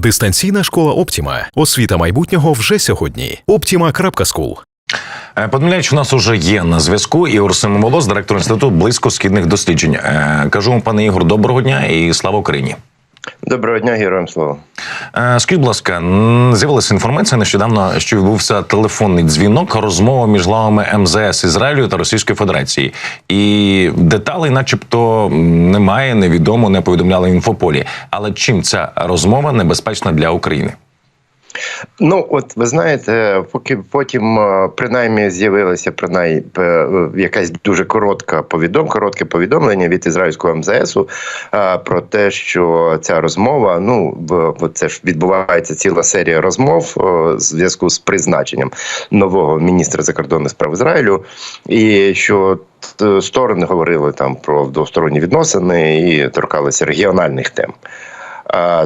Дистанційна школа Оптіма. Освіта майбутнього вже сьогодні. Optima.school. Е, Подміляч у нас уже є на зв'язку. Ігор Семимолос, директор інституту близько східних досліджень. Е, Кажу вам, пане Ігор, доброго дня і слава Україні. Доброго дня, героям слава. Е, Скажіть, будь ласка, з'явилася інформація нещодавно, що відбувся телефонний дзвінок, розмова між главами МЗС Ізраїлю та Російської Федерації. І деталей, начебто, немає, невідомо, не повідомляли в інфополі. Але чим ця розмова небезпечна для України? Ну, от ви знаєте, поки потім е, принаймні з'явилася принаймні е, якась дуже коротка повідом, коротке повідомлення від ізраїльського МЗСу е, про те, що ця розмова, ну це ж відбувається ціла серія розмов в зв'язку з призначенням нового міністра закордонних справ Ізраїлю, і що сторони говорили там про двосторонні відносини і торкалися регіональних тем.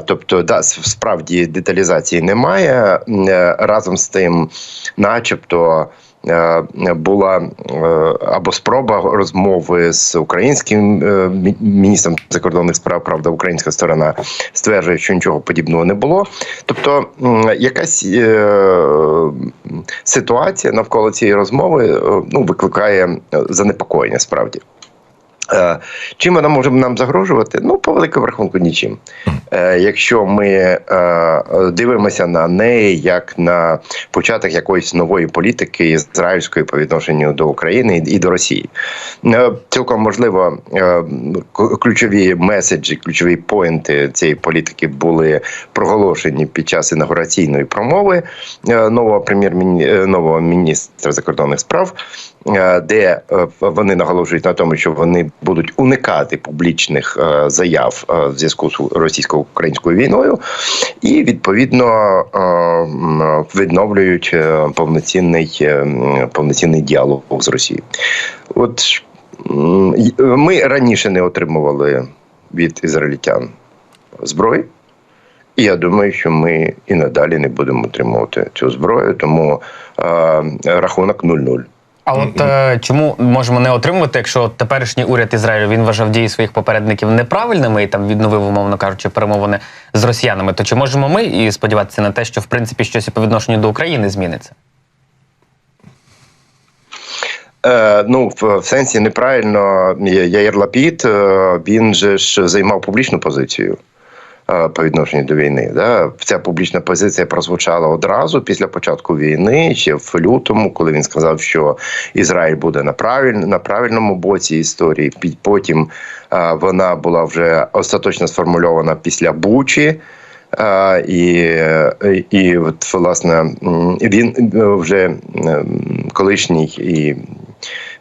Тобто, да, справді деталізації немає. Е, Разом з тим, начебто, е, була е, або спроба розмови з українським міністром закордонних справ. Правда, українська сторона стверджує, що нічого подібного не було. Тобто, якась ситуація навколо цієї розмови ну, викликає занепокоєння справді. Е, Чим вона може нам загрожувати? Ну, по великому рахунку, нічим. Е, Якщо ми е, дивимося на неї як на початок якоїсь нової політики ізраїльської по відношенню до України і до Росії, цілком можливо, ключові меседжі, ключові поінти цієї політики були проголошені під час інаугураційної промови нового прем'єр-міні е, нового міністра закордонних справ, де е, вони наголошують на тому, що вони будуть уникати публічних е, заяв е, в зв'язку з російсько-українською війною, і відповідно е, відновлюють е, повноцінний е, повноцінний діалог з Росією. От ми раніше не отримували від ізраїльтян зброї. І я думаю, що ми і надалі не будемо отримувати цю зброю, тому е, рахунок 0-0. А от е, чому можемо не отримувати, якщо теперішній уряд Ізраїлю він вважав дії своїх попередників неправильними і там відновив, умовно кажучи, перемовини з росіянами, то чи можемо ми і сподіватися на те, що в принципі щось і по відношенню до України зміниться? Е, ну, в, в сенсі неправильно Я- Яїр Лапід, е, він же ж займав публічну позицію. Е, По відношенню до війни, да ця публічна позиція прозвучала одразу після початку війни, ще в лютому, коли він сказав, що Ізраїль буде на правиль, на правильному боці історії. Потім е, вона була вже остаточно сформульована після Бучі. А, і, і, от, власне, він е, вже колишній і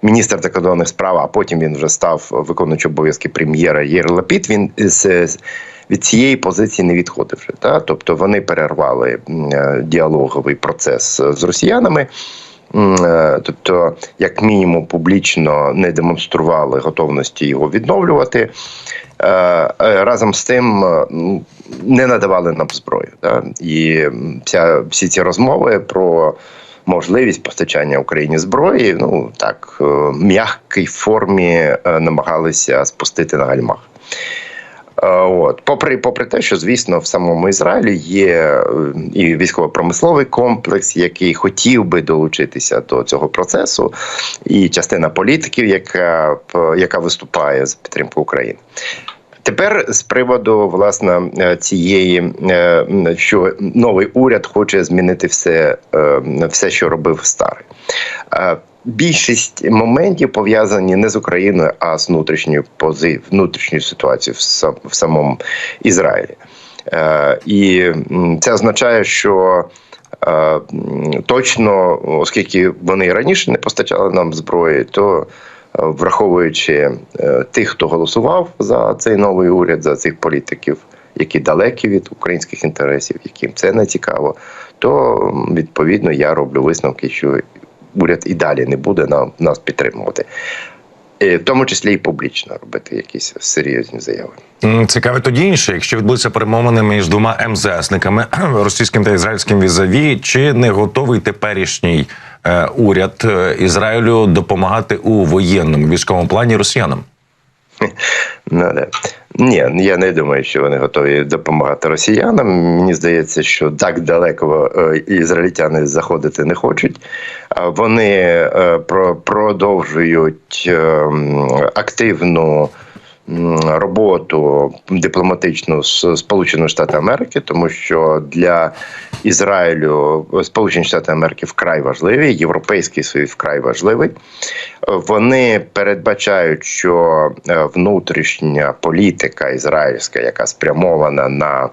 міністр закордонних справ, а потім він вже став виконуючим обов'язки прем'єра Єр Лапід. Він від цієї позиції не відходив. Та? Тобто вони перервали е, діалоговий процес з росіянами. Е, Тобто, як мінімум, публічно не демонстрували готовності його відновлювати. Е, е, Разом з тим е, не надавали нам зброю. Да? І вся, всі ці розмови про можливість постачання Україні зброї, ну так, е, м'якій формі е, намагалися спустити на гальмах. Е, От, попри, попри те, що звісно в самому Ізраїлі є е, і військово-промисловий комплекс, який хотів би долучитися до цього процесу, і частина політиків, яка, яка виступає за підтримку України. Тепер з приводу власне е, цієї, е, що новий уряд хоче змінити все, е, все що робив старий. Більшість моментів пов'язані не з Україною, а з внутрішньою пози... внутрішньою ситуацією в в самому Ізраїлі. Е, І це означає, що е, точно, оскільки вони раніше не постачали нам зброї, то е, враховуючи е, тих, хто голосував за цей новий уряд, за цих політиків, які далекі від українських інтересів, яким це не цікаво, то відповідно я роблю висновки, що уряд і далі не буде нам нас підтримувати. Е, В тому числі і публічно робити якісь серйозні заяви. Цікаве тоді інше, якщо відбудуться перемовини між двома МЗСниками російським та ізраїльським візаві, чи не готовий теперішній е, уряд е, Ізраїлю допомагати у воєнному військовому плані росіянам? Ну, да. Ні, я не думаю, що вони готові допомагати росіянам. Мені здається, що так далеко е, ізраїльтяни заходити не хочуть. Вони е, про- продовжують е, активну роботу дипломатичну з Сполучених Штатів Америки, тому що для Ізраїлю Сполучені Штати Америки вкрай важливі, Європейський Союз вкрай важливий. Вони передбачають, що е, внутрішня політика ізраїльська, яка спрямована на е,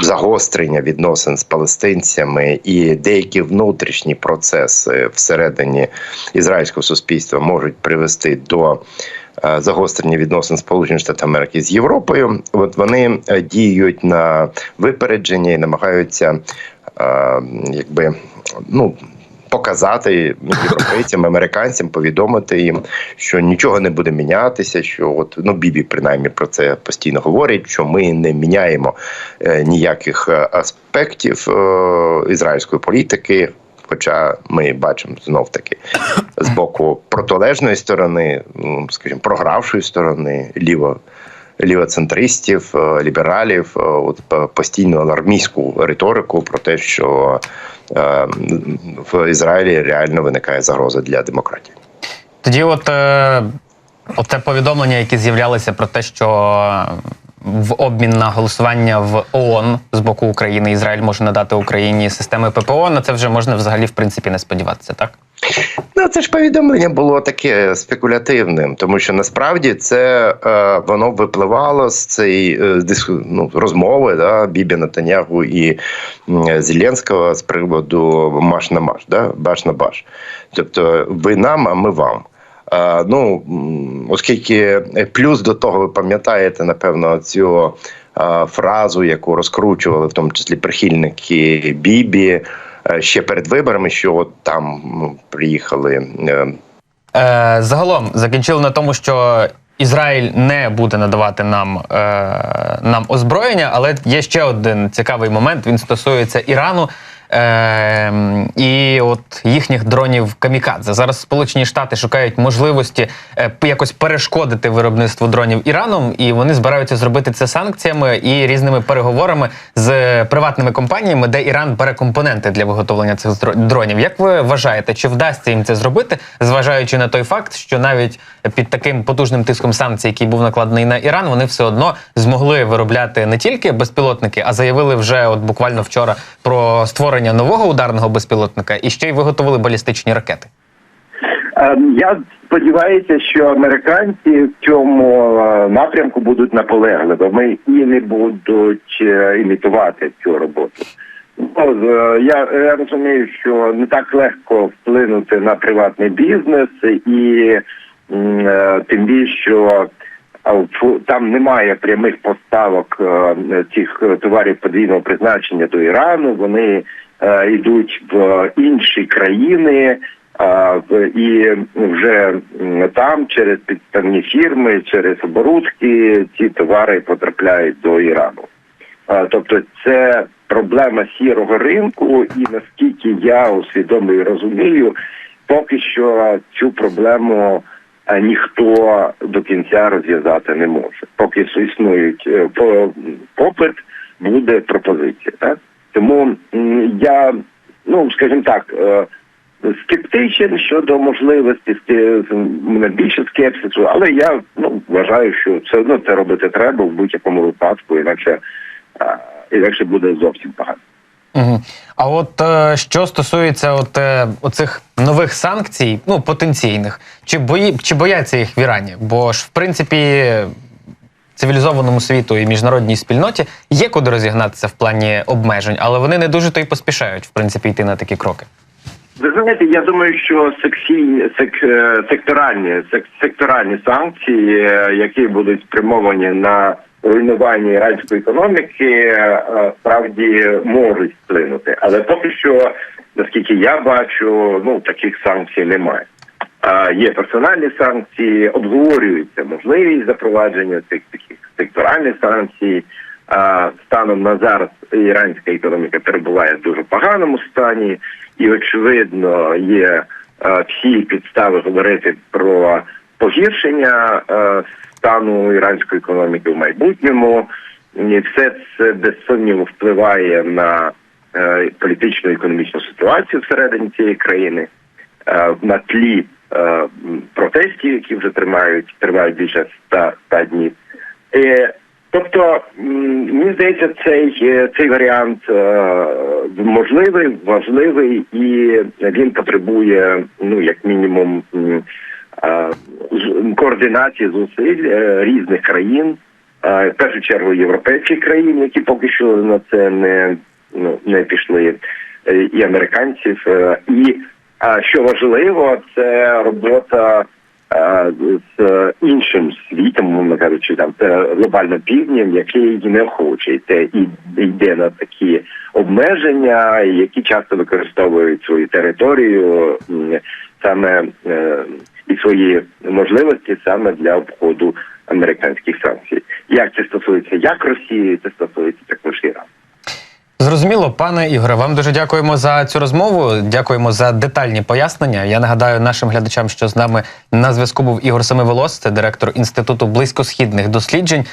загострення відносин з палестинцями і деякі внутрішні процеси всередині ізраїльського суспільства можуть привести до е, загострення відносин Сполучених Штатів Америки з Європою. От вони е, діють на випередження і намагаються е, якби ну. Показати європейцям, американцям, повідомити їм, що нічого не буде мінятися. Що от ну Бібі принаймні про це постійно говорить, що ми не міняємо е, ніяких е, аспектів е, ізраїльської політики. Хоча ми бачимо знов таки з боку протилежної сторони, ну, скажімо, програвшої сторони, ліво. Лівоцентристів, е, лібералів, е, от постійну алармійську риторику про те, що в Ізраїлі реально виникає загроза для демократії. Тоді, от от те повідомлення, які з'являлися про те, що в обмін на голосування в ООН з боку України Ізраїль може надати Україні системи ППО, на це вже можна взагалі в принципі не сподіватися, так? Ну, це ж повідомлення було таке спекулятивним, тому що насправді це е, воно випливало з цієї е, ну, розмови да, Бібі Натаняху і м, Зеленського з приводу маш на маш, да, баш на баш. Тобто, ви нам, а ми вам. Е, ну, оскільки плюс до того, ви пам'ятаєте, напевно, цю е, фразу, яку розкручували, в тому числі прихильники Бібі. Е, Ще перед виборами, що от там приїхали е, Е, загалом закінчили на тому, що Ізраїль не буде надавати нам, е, нам озброєння, але є ще один цікавий момент. Він стосується Ірану. Е, і от їхніх дронів камікадзе. Зараз Сполучені Штати шукають можливості е, якось перешкодити виробництву дронів Іраном, і вони збираються зробити це санкціями і різними переговорами з приватними компаніями, де Іран бере компоненти для виготовлення цих дро- дронів. Як ви вважаєте, чи вдасться їм це зробити, зважаючи на той факт, що навіть під таким потужним тиском санкцій, який був накладений на Іран, вони все одно змогли виробляти не тільки безпілотники, а заявили вже от буквально вчора про створення нового ударного безпілотника і ще й виготовили балістичні ракети. Ем, Я сподіваюся, що американці в цьому е, напрямку будуть наполегливими і не будуть е, імітувати цю роботу. Е, Я, я розумію, що не так легко вплинути на приватний бізнес, і тим більше, що там немає прямих поставок цих товарів подвійного призначення до Ірану. Вони йдуть в інші країни. І вже там через підставні фірми, через оборудки ці товари потрапляють до Ірану. Тобто це проблема сірого ринку, і наскільки я усвідомлюю і розумію, поки що цю проблему е, ніхто до кінця розв'язати не може. Поки існують е, по- попит, буде пропозиція. Так? Тому я, ну скажімо так. е, Скептичен щодо можливості мене більше скепсису, але я ну вважаю, що все одно це робити треба в будь-якому випадку, інакше інакше буде зовсім погано. А от е, що стосується от, е, оцих нових санкцій, ну потенційних, чи бої, чи бояться їх в Ірані? Бо ж в принципі цивілізованому світу і міжнародній спільноті є куди розігнатися в плані обмежень, але вони не дуже то й поспішають в принципі йти на такі кроки. Ви знаєте, я думаю, що сексійні сек, е, секторальні сек, секторальні санкції, е, які будуть спрямовані на руйнування іранської економіки, е, справді можуть вплинути. Але поки що, наскільки я бачу, ну таких санкцій немає. Є персональні санкції, обговорюється можливість запровадження цих таких секторальних санкцій. Станом на зараз іранська економіка перебуває в дуже поганому стані, і очевидно є всі підстави говорити про погіршення стану іранської економіки в майбутньому. І все це без сумніву впливає на е, політичну і економічну ситуацію всередині цієї країни е, на тлі протестів, які вже тримають тривають більше ста, ста днів. Е, тобто, мені здається, цей, е, цей варіант е, можливий, важливий, і він потребує, ну як мінімум, е, координації зусиль е, різних країн, е, в першу чергу європейських країн, які поки що на це не, ну, не пішли, е, і американців. е, І що важливо, це робота е, з іншим світом, мовно кажучи, там це глобальним півднем, який не хоче йти і йде на такі обмеження, які часто використовують свою територію саме е, і свої можливості саме для обходу американських санкцій. Як це стосується як Росії, це стосується також Ірану. Зрозуміло, пане Ігоре, вам дуже дякуємо за цю розмову. Дякуємо за детальні пояснення. Я нагадаю нашим глядачам, що з нами на зв'язку був Ігор Семиволос, це директор інституту близькосхідних досліджень.